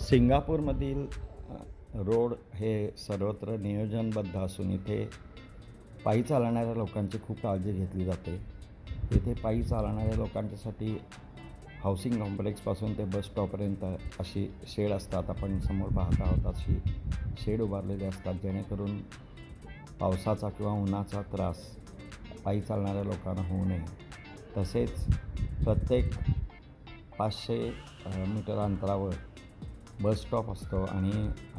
सिंगापूरमधील road हे सर्वत्र नियोजनबद्ध असून इथे पायी चालणाऱ्या लोकांची खूप काळजी घेतली जाते. इथे पायी चालणाऱ्या लोकांच्यासाठी हाऊसिंग कॉम्प्लेक्सपासून ते बस स्टॉपपर्यंत अशी शेड असतात. आपण समोर पाहत आहोत अशी शेड उभारलेली असतात जेणेकरून पावसाचा किंवा उन्हाचा त्रास पायी चालणाऱ्या लोकांना होऊ नये. तसेच प्रत्येक पाचशे मीटर अंतरावर बस स्टॉप असतो आणि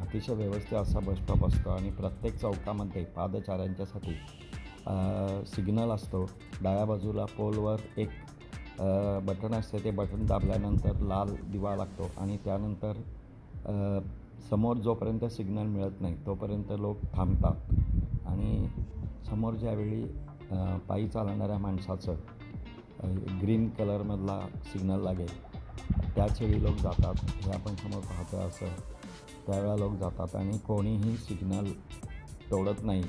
अतिशय व्यवस्थित असा बस स्टॉप असतो आणि प्रत्येक चौकामध्ये पादचाऱ्यांच्यासाठी सिग्नल असतो. डाव्या बाजूला पोलवर एक बटन असते. ते बटन दाबल्यानंतर लाल दिवा लागतो आणि त्यानंतर समोर जोपर्यंत सिग्नल मिळत नाही तोपर्यंत लोक थांबतात. आणि समोर ज्यावेळी पायी चालणाऱ्या माणसाचं ग्रीन कलरमधला सिग्नल लागेल त्याच वेळी लोक जातात हे आपण समोर पाहतो असं. त्यावेळा लोक जातात आणि कोणीही सिग्नल तोडत नाही.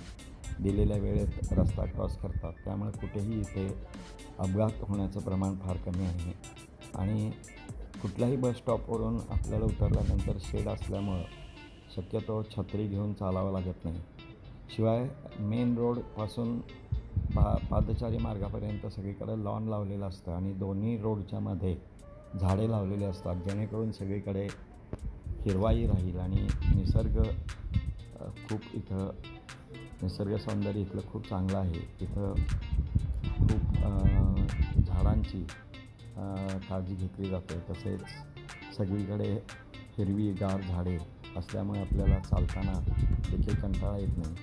दिलेल्या वेळेत रस्ता क्रॉस करतात. त्यामुळे कुठेही इथे अपघात होण्याचं प्रमाण फार कमी आहे. आणि कुठल्याही बस स्टॉपवरून आपल्याला उतरल्यानंतर शेड असल्यामुळं शक्यतो छत्री घेऊन चालावं लागत नाही. शिवाय मेन रोडपासून पा पादचारी मार्गापर्यंत सगळीकडे लॉन लावलेलं असतं आणि दोन्ही रोडच्यामध्ये झाडे लावलेले असतात जेणेकरून सगळीकडे हिरवाई राहील आणि निसर्ग खूप इथं निसर्ग सौंदर्य इथलं खूप चांगलं आहे. इथं खूप झाडांची काळजी घेतली जाते. तसेच सगळीकडे हिरवीगार झाडे असल्यामुळे आपल्याला चालताना देखील कंटाळा येत नाही.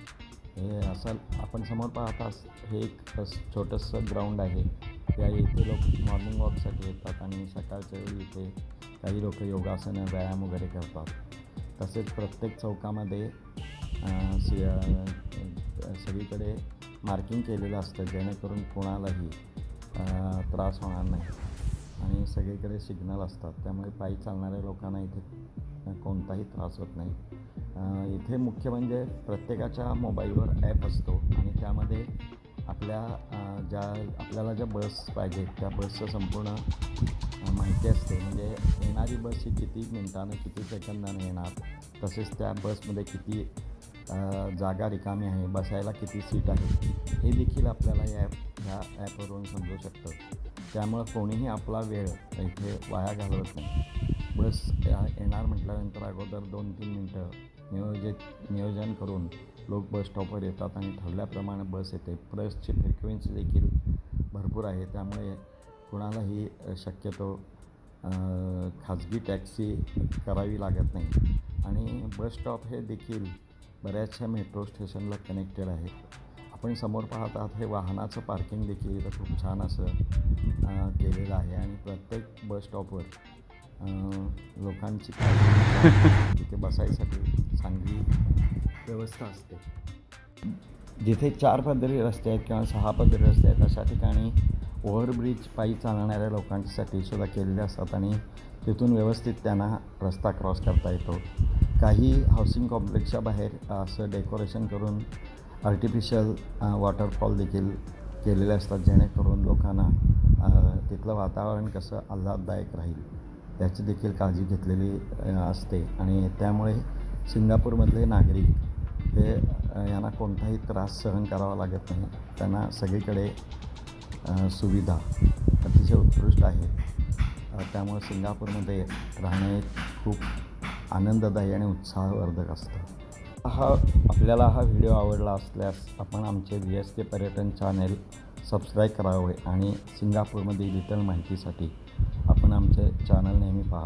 हे असं आपण समोर पाहताच हे एक छोटंसं ग्राउंड आहे. त्या इथे लोक मॉर्निंग वॉकसाठी येतात आणि सकाळच्या वेळी इथे काही लोक योगासनं व्यायाम वगैरे करतात. तसेच प्रत्येक चौकामध्ये सगळीकडे मार्किंग केलेलं असतं जेणेकरून कोणालाही त्रास होणार नाही. आणि सगळीकडे सिग्नल असतात. त्यामुळे पायी चालणाऱ्या लोकांना इथे कोणताही त्रास होत नाही. इथे मुख्य म्हणजे प्रत्येकाच्या मोबाईलवर ॲप असतो आणि त्यामध्ये आपल्या ज्या आपल्याला ज्या बस पाहिजे त्या बसचं संपूर्ण माहिती असते. म्हणजे येणारी बस ही किती मिनटानं किती सेकंदानं येणार? तसेच त्या बसमध्ये किती जागा रिकामी आहे? बसायला किती सीट आहे? हे देखील आपल्याला या ॲप ह्या ॲपवरून समजू शकतं. त्यामुळं कोणीही आपला वेळ इथे वाया घालवत नाही. बस या- येणार म्हटल्यानंतर अगोदर दोन तीन मिनटं नियोजित नियोजन करून लोक बस स्टॉपवर येतात आणि ठरल्याप्रमाणे बस येते. बसची फ्रिक्वेन्सी देखील भरपूर आहे. त्यामुळे कुणालाही शक्यतो खाजगी टॅक्सी करावी लागत नाही. आणि बस स्टॉप हे देखील बऱ्याचशा मेट्रो स्टेशनला कनेक्टेड आहे. आपण समोर पाहत आहात हे वाहनाचं पार्किंग देखील इथं खूप छान असं केलेलं आहे. आणि प्रत्येक बस स्टॉपवर लोकांची तिथे बसायसाठी चांगली व्यवस्था असते. जिथे चार पदरी रस्ते आहेत किंवा सहा पदरी रस्ते आहेत अशा ठिकाणी ओव्हरब्रिज पायी चालणाऱ्या लोकांसाठी सुद्धा केलेले असतात आणि तिथून व्यवस्थित त्यांना रस्ता क्रॉस करता येतो. काही हाऊसिंग कॉम्प्लेक्सच्या बाहेर असं डेकोरेशन करून आर्टिफिशियल वॉटरफॉल देखील केलेले असतात जेणेकरून लोकांना तिथलं वातावरण कसं आल्हाददायक राहील. याची देखील काळजी घेतलेली असते. आणि त्यामुळे सिंगापूरमधले नागरिक हे यांना कोणताही त्रास सहन करावा लागत नाही. त्यांना सगळीकडे सुविधा अतिशय उत्कृष्ट आहेत त्यामुळे सिंगापूरमध्ये राहणे खूप आनंददायी आणि उत्साहवर्धक असतं. हा आपल्याला हा व्हिडिओ आवडला असल्यास आपण आमचे व्ही एस के पर्यटन चॅनेल सबस्क्राईब करावे आणि सिंगापूरमधील डिटेल माहितीसाठी चॅनल नेहमी पहा